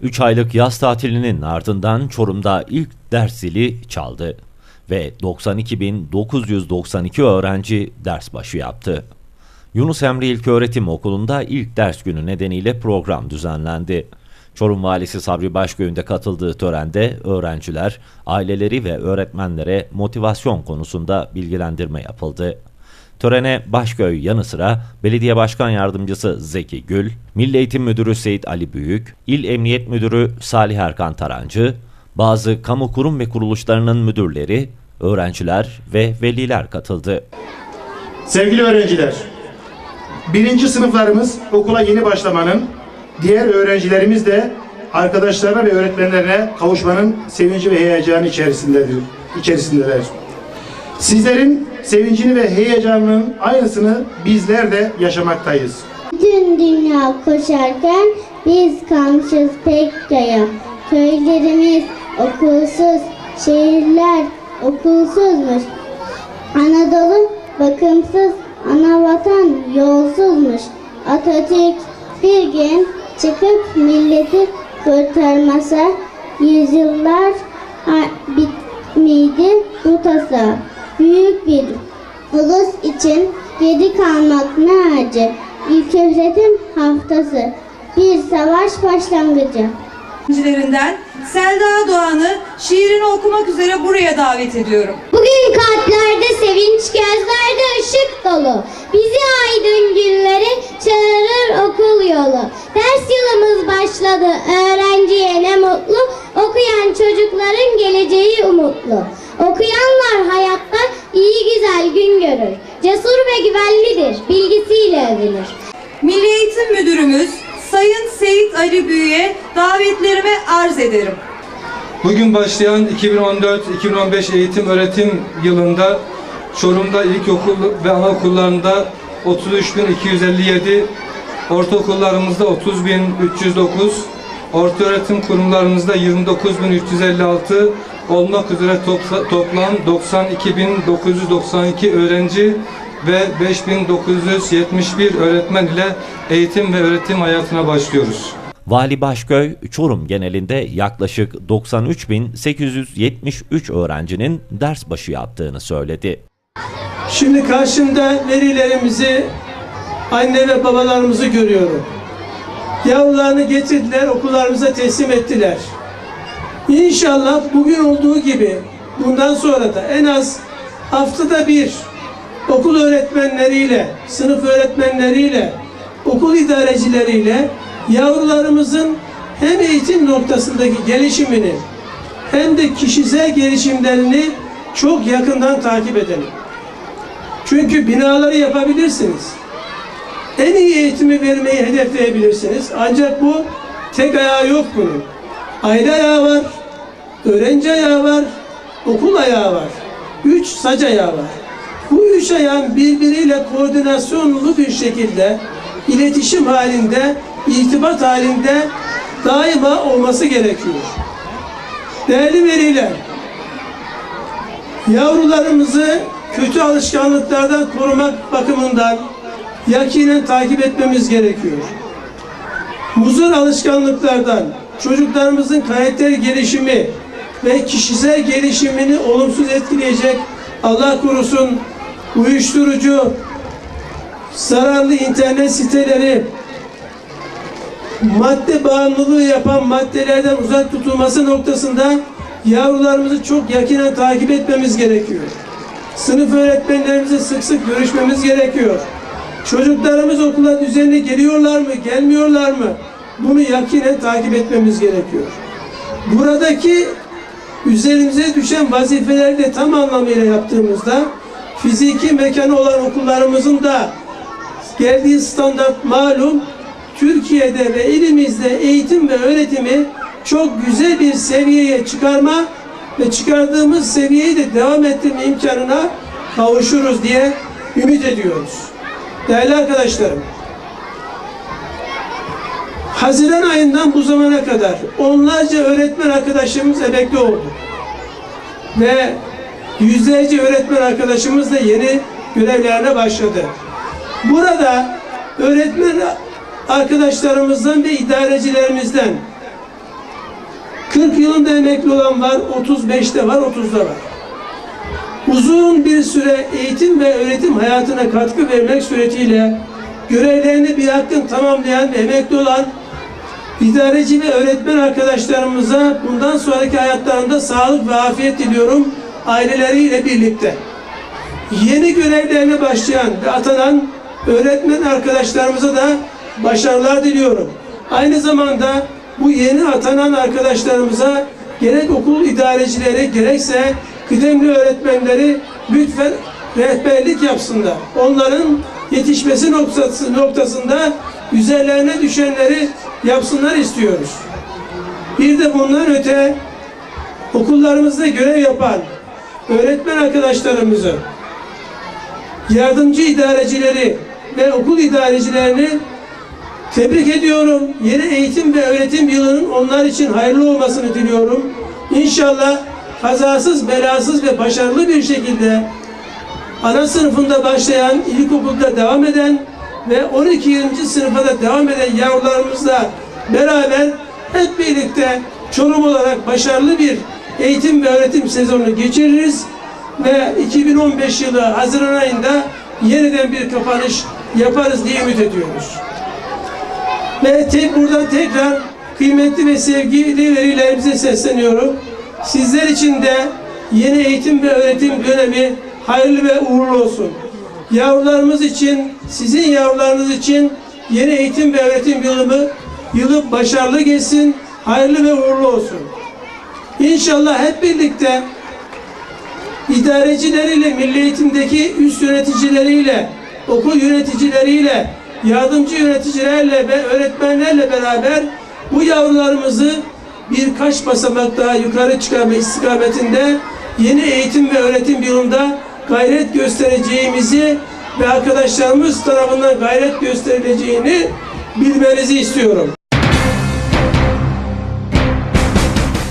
3 aylık yaz tatilinin ardından Çorum'da ilk ders zili çaldı ve 92.992 öğrenci ders başı yaptı. Yunus Emre İlköğretim Okulu'nda ilk ders günü nedeniyle program düzenlendi. Çorum Valisi Sabri Başköy'ün de katıldığı törende öğrenciler, aileleri ve öğretmenlere motivasyon konusunda bilgilendirme yapıldı. Törene Başköy yanı sıra Belediye Başkan Yardımcısı Zeki Gül, Milli Eğitim Müdürü Seyit Ali Büyük, İl Emniyet Müdürü Salih Erkan Tarancı, bazı kamu kurum ve kuruluşlarının müdürleri, öğrenciler ve veliler katıldı. Sevgili öğrenciler, birinci sınıflarımız okula yeni başlamanın, diğer öğrencilerimiz de arkadaşlarına ve öğretmenlerine kavuşmanın sevinci ve heyecanı içerisindedir, içerisindeler. Sizlerin sevincini ve heyecanının aynısını bizler de yaşamaktayız. Bütün dünya koşarken biz kalmışız pek yaya. Köylerimiz okulsuz, şehirler okulsuzmuş. Anadolu bakımsız, ana vatan yolsuzmuş. Atatürk bir gün çıkıp milleti kurtarmasa yüzyıllar bitmeydi bu tasa. Büyük bir ulus için geri kalmak ne acı. İlköğretim haftası bir savaş başlangıcı. öğrencilerinden Selda Doğan'ı şiirini okumak üzere buraya davet ediyorum. Bugün kalplerde sevinç, gözlerde ışık dolu. Bizi aydın günleri çağırır okul yolu. Ders yılımız başladı, öğrenciye ne mutlu. Okuyan çocukların geleceği umutlu. Okuyanlar hayatta iyi güzel gün görür. Cesur ve güvenlidir, bilgisiyle övünür. Milli Eğitim Müdürümüz Sayın Seyit Ali Büyük'e davetlerimi arz ederim. Bugün başlayan 2014-2015 eğitim öğretim yılında Çorum'da ilkokul ve anaokullarında 33.257, ortaokullarımızda 30.309, orta öğretim kurumlarımızda 29.356 olmak üzere topla- toplam 92.992 öğrenci ve 5.971 öğretmen ile eğitim ve öğretim hayatına başlıyoruz. Vali Başköy, Çorum genelinde yaklaşık 93.873 öğrencinin ders başı yaptığını söyledi. Şimdi karşımda velilerimizi, anne ve babalarımızı görüyorum. Yavrularını getirdiler, okullarımıza teslim ettiler. İnşallah bugün olduğu gibi bundan sonra da en az haftada bir okul öğretmenleriyle, sınıf öğretmenleriyle, okul idarecileriyle yavrularımızın hem eğitim noktasındaki gelişimini hem de kişisel gelişimlerini çok yakından takip edelim. Çünkü binaları yapabilirsiniz. En iyi eğitimi vermeyi hedefleyebilirsiniz. Ancak bu tek ayağı yok bunun. Aile ayağı var, öğrenci ayağı var, okul ayağı var. Üç sac ayağı var. Bu üç ayağın birbiriyle koordinasyonlu bir şekilde iletişim halinde, irtibat halinde daima olması gerekiyor. Değerli veliler, yavrularımızı kötü alışkanlıklardan korumak bakımından yakinen takip etmemiz gerekiyor. Huzur alışkanlıklardan çocuklarımızın karakter gelişimi ve kişisel gelişimini olumsuz etkileyecek Allah korusun uyuşturucu, zararlı internet siteleri, madde bağımlılığı yapan maddelerden uzak tutulması noktasında yavrularımızı çok yakinen takip etmemiz gerekiyor. Sınıf öğretmenlerimizle sık sık görüşmemiz gerekiyor. Çocuklarımız okula düzenli geliyorlar mı, gelmiyorlar mı? Bunu yakinen takip etmemiz gerekiyor. Buradaki üzerimize düşen vazifeleri de tam anlamıyla yaptığımızda fiziki mekanı olan okullarımızın da geldiği standart malum Türkiye'de ve ilimizde eğitim ve öğretimi çok güzel bir seviyeye çıkarma ve çıkardığımız seviyeyi de devam ettirme imkanına kavuşuruz diye ümit ediyoruz. Değerli arkadaşlarım, Haziran ayından bu zamana kadar onlarca öğretmen arkadaşımız emekli oldu. Ve yüzlerce öğretmen arkadaşımız da yeni görevlerine başladı. Burada öğretmen arkadaşlarımızdan ve idarecilerimizden 40 yılında emekli olan var, 35'te var, 30'da var. Uzun bir süre eğitim ve öğretim hayatına katkı vermek suretiyle görevlerini bir hakkın tamamlayan ve emekli olan idareci ve öğretmen arkadaşlarımıza bundan sonraki hayatlarında sağlık ve afiyet diliyorum aileleriyle birlikte. Yeni görevlerine başlayan ve atanan öğretmen arkadaşlarımıza da başarılar diliyorum. Aynı zamanda bu yeni atanan arkadaşlarımıza gerek okul idarecileri gerekse kıdemli öğretmenleri lütfen rehberlik yapsınlar. Onların yetişmesi noktası, noktasında üzerlerine düşenleri yapsınlar istiyoruz. Bir de bundan öte okullarımızda görev yapan öğretmen arkadaşlarımızı, yardımcı idarecileri ve okul idarecilerini tebrik ediyorum. Yeni eğitim ve öğretim yılının onlar için hayırlı olmasını diliyorum. İnşallah kazasız, belasız ve başarılı bir şekilde ana sınıfında başlayan, ilkokulda devam eden ve 12. sınıfa da devam eden yavrularımızla beraber hep birlikte Çorum olarak başarılı bir eğitim ve öğretim sezonu geçiririz ve 2015 yılı Haziran ayında yeniden bir kapanış yaparız diye ümit ediyoruz. Ve tek buradan tekrar kıymetli ve sevgili velilerimize sesleniyorum. Sizler için de yeni eğitim ve öğretim dönemi hayırlı ve uğurlu olsun. Yavrularımız için, sizin yavrularınız için yeni eğitim ve öğretim yılı, yılı başarılı geçsin, hayırlı ve uğurlu olsun. İnşallah hep birlikte idarecileriyle, milli eğitimdeki üst yöneticileriyle, okul yöneticileriyle, yardımcı yöneticilerle ve öğretmenlerle beraber bu yavrularımızı birkaç basamak daha yukarı çıkarma istikametinde yeni eğitim ve öğretim yılında gayret göstereceğimizi ve arkadaşlarımız tarafından gayret gösterileceğini bilmenizi istiyorum.